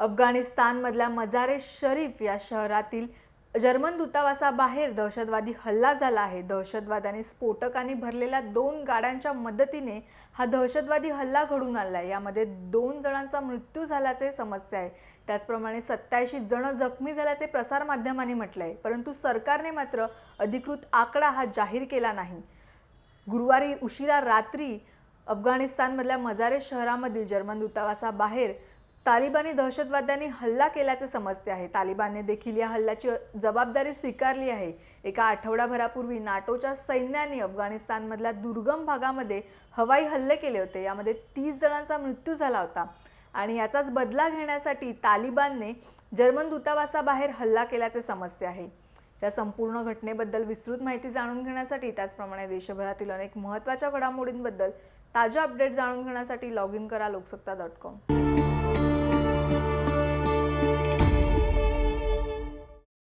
अफगाणिस्तानमधल्या मजारे शरीफ या शहरातील जर्मन दूतावासाबाहेर दहशतवादी हल्ला झाला आहे. दहशतवाद्यांनी स्फोटकांनी भरलेल्या दोन गाड्यांच्या मदतीने हा दहशतवादी हल्ला घडून आला आहे यामध्ये दोन जणांचा मृत्यू झाल्याचे समजते आहे. त्याचप्रमाणे सत्याऐंशी जण जखमी झाल्याचे प्रसारमाध्यमांनी म्हटलं आहे परंतु सरकारने मात्र अधिकृत आकडा हा जाहीर केला नाही. गुरुवारी उशिरा रात्री अफगाणिस्तानमधल्या मजारे शहरामधील जर्मन दूतावासाबाहेर तालिबानी दहशतवाद्यांनी हल्ला केल्याचे समजते आहे. तालिबानने देखील या हल्ल्याची जबाबदारी स्वीकारली आहे. एका आठवडाभरापूर्वी नाटोच्या सैन्याने अफगाणिस्तानमधल्या दुर्गम भागामध्ये हवाई हल्ले केले होते. यामध्ये तीस जणांचा मृत्यू झाला होता. आणि याचाच बदला घेण्यासाठी तालिबानने जर्मन दूतावासाबाहेर हल्ला केल्याचे समजते आहे. या संपूर्ण घटनेबद्दल विस्तृत माहिती जाणून घेण्यासाठी त्याचप्रमाणे देशभरातील अनेक महत्त्वाच्या घडामोडींबद्दल ताज्या अपडेट जाणून घेण्यासाठी लॉग इन करा लोकसत्ता डॉट कॉम